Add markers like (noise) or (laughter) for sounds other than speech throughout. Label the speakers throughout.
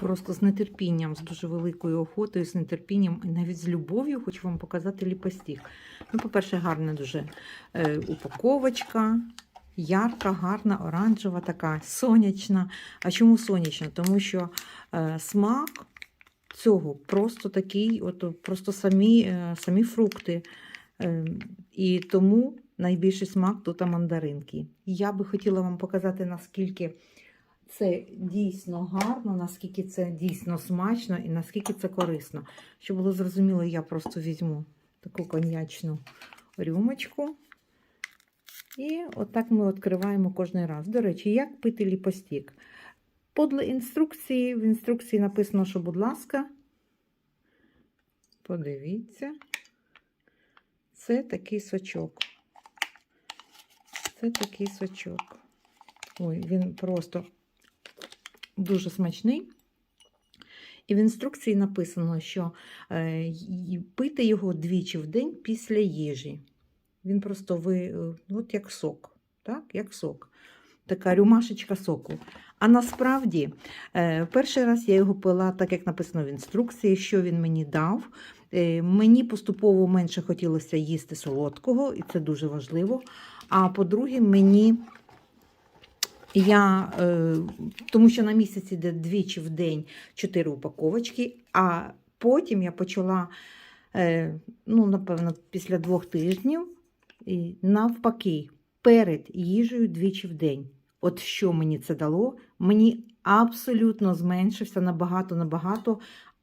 Speaker 1: просто з нетерпінням, з дуже великою охотою, з нетерпінням і навіть з любов'ю хочу вам показати ліпостік. Ну, по-перше, гарна дуже е, упаковочка. Ярка, гарна, оранжева, така сонячна. А чому сонячна? Тому що е, смак цього просто такий, от, просто самі, е, самі фрукти. Е, і тому найбільший смак тут мандаринки. Я би хотіла вам показати, наскільки це дійсно гарно, наскільки це дійсно смачно і наскільки це корисно. Щоб було зрозуміло, я просто візьму таку коньячну рюмочку. І отак ми відкриваємо кожен раз. До речі, як пити ліпостік? Подле інструкції, в інструкції написано, що, будь ласка, подивіться, це такий сочок. Це такий сочок. Ой, він просто дуже смачний. І в інструкції написано, що е, пити його двічі в день після їжі. Він просто ви, е, от як сок, так? як сок. Така рюмашечка соку. А насправді, е, перший раз я його пила, так як написано в інструкції, що він мені дав. Мені поступово менше хотілося їсти солодкого, і це дуже важливо. А по-друге, мені я, е, тому що на місяці йде двічі в день 4 упаковочки, а потім я почала, е, ну, напевно, після двох тижнів, і навпаки, перед їжею двічі в день. От що мені це дало? Мені абсолютно зменшився набагато-набагато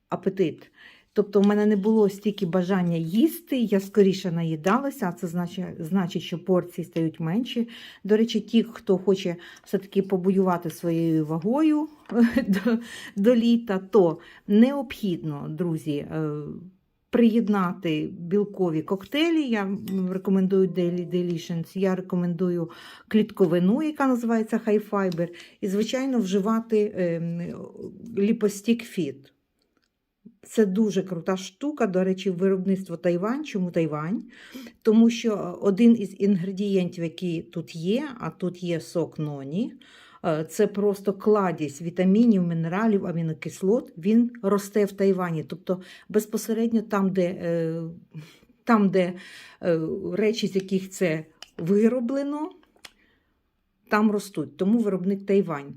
Speaker 1: апетит. Тобто, в мене не було стільки бажання їсти, я скоріше наїдалася, а це значить, значить, що порції стають менші. До речі, ті, хто хоче все-таки побоювати своєю вагою (laughs) до, до літа, то необхідно, друзі, е, приєднати білкові коктейлі. Я рекомендую Daily Deletions, я рекомендую клітковину, яка називається High Fiber, і, звичайно, вживати ем, ліпостік Fit. Це дуже крута штука. До речі, виробництво Тайвань. Чому Тайвань? Тому що один із інгредієнтів, які тут є, а тут є сок ноні, е, це просто кладість вітамінів, мінералів, амінокислот. Він росте в Тайвані. Тобто безпосередньо там, де, е, там, де е, речі, з яких це вироблено, там ростуть. Тому виробник Тайвань.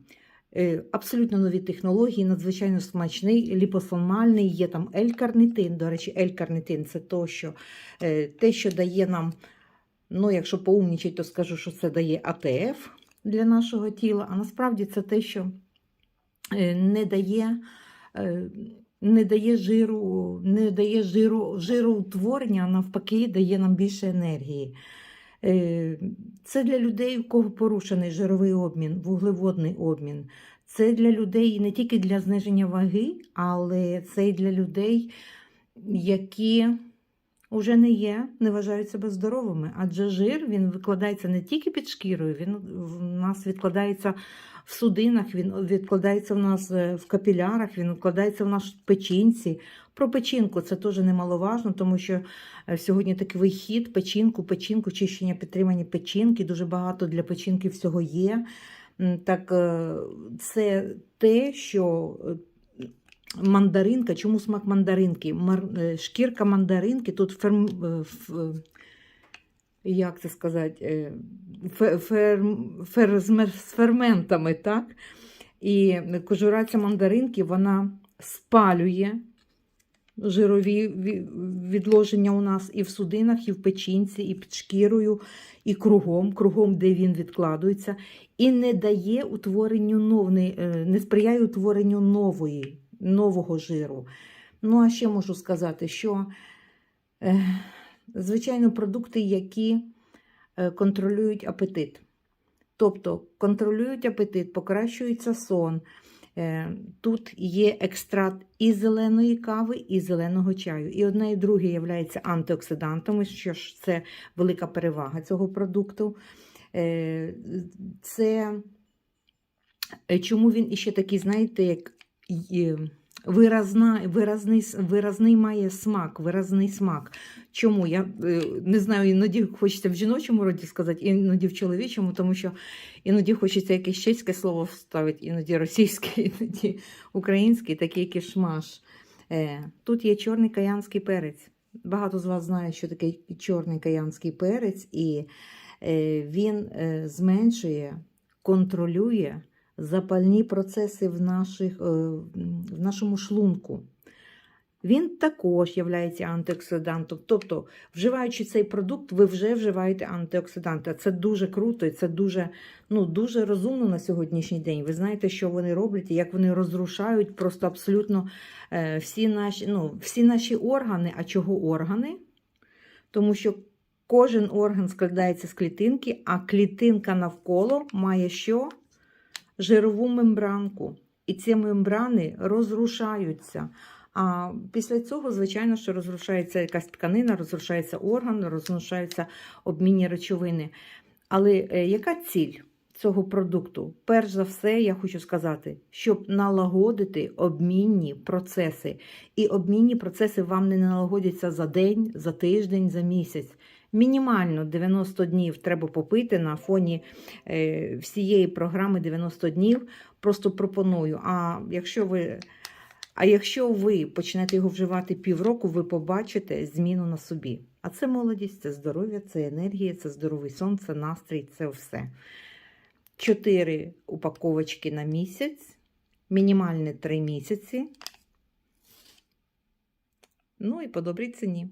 Speaker 1: Е, Абсолютно нові технології, надзвичайно смачний, ліпосомальний, є там L-карнитин. До речі, L-карнитин це то, що, е, те, що дає нам, ну, якщо поумнічать, то скажу, що це дає АТФ для нашого тіла, а насправді це те, що е, не дає. Не дає жиру, не дає жиру, жироутворення, а навпаки, дає нам більше енергії. Е, Це для людей, у кого порушений жировий обмін, вуглеводний обмін. Це для людей не тільки для зниження ваги, але це і для людей, які вже не є, не вважають себе здоровими. Адже жир він викладається не тільки під шкірою, він в нас відкладається в судинах, він відкладається в нас е, в капілярах, він відкладається в нас в печінці. Про печінку це теж немаловажно, тому що е, сьогодні такий вихід, печінку, печінку, чищення, підтримання печінки. Дуже багато для печінки всього є. Так е, це те, що мандаринка, чому смак мандаринки? Мар- е, Шкірка мандаринки тут ферм, е, е, як це сказати, е, фе- ферм- фер- з ферментами, так? І кожура ця мандаринки вона спалює жирові відложення у нас і в судинах, і в печінці, і під шкірою, і кругом, кругом, де він відкладується, і не дає утворенню нової, не сприяє утворенню нової, нового жиру. Ну, а ще можу сказати, що, е, звичайно, продукти, які е, контролюють апетит. Тобто контролюють апетит, покращується сон. Е, Тут є екстракт і зеленої кави, і зеленого чаю. І одне і друге є антиоксидантами, що ж це велика перевага цього продукту. Це чому він іще такий, знаєте, як виразна, виразний, виразний має смак, виразний смак. Чому? Я е, не знаю, іноді хочеться в жіночому роді сказати, іноді в чоловічому, тому що іноді хочеться якесь чеське слово вставити, іноді російське, (laughs) іноді українське, такий кишмаш. Е, Тут є чорний каянський перець. Багато з вас знає, що таке чорний каянський перець, і е, він зменшує, контролює запальні процеси в, наших, е, в нашому шлунку. Він також є антиоксидантом. Тобто, вживаючи цей продукт, ви вже вживаєте антиоксиданти. Це дуже круто і це дуже, ну, дуже розумно на сьогоднішній день. Ви знаєте, що вони роблять і як вони розрушають просто абсолютно е, всі, наші, ну, всі наші органи. А чого органи? Тому що кожен орган складається з клітинки, а клітинка навколо має що? Жирову мембранку. І ці мембрани розрушаються. А після цього, звичайно, що розрушається якась тканина, розрушається орган, розрушаються обмінні речовини. Але е, яка ціль цього продукту? Перш за все, я хочу сказати, щоб налагодити обмінні процеси. І обмінні процеси вам не налагодяться за день, за тиждень, за місяць. Мінімально 90 днів треба попити на фоні е, всієї програми 90 днів. Просто пропоную. А якщо ви а якщо ви почнете його вживати півроку, ви побачите зміну на собі. А це молодість, це здоров'я, це енергія, це здоровий сон, це настрій, це все. Чотири упаковочки на місяць, мінімальне три місяці. Ну і по добрій ціні.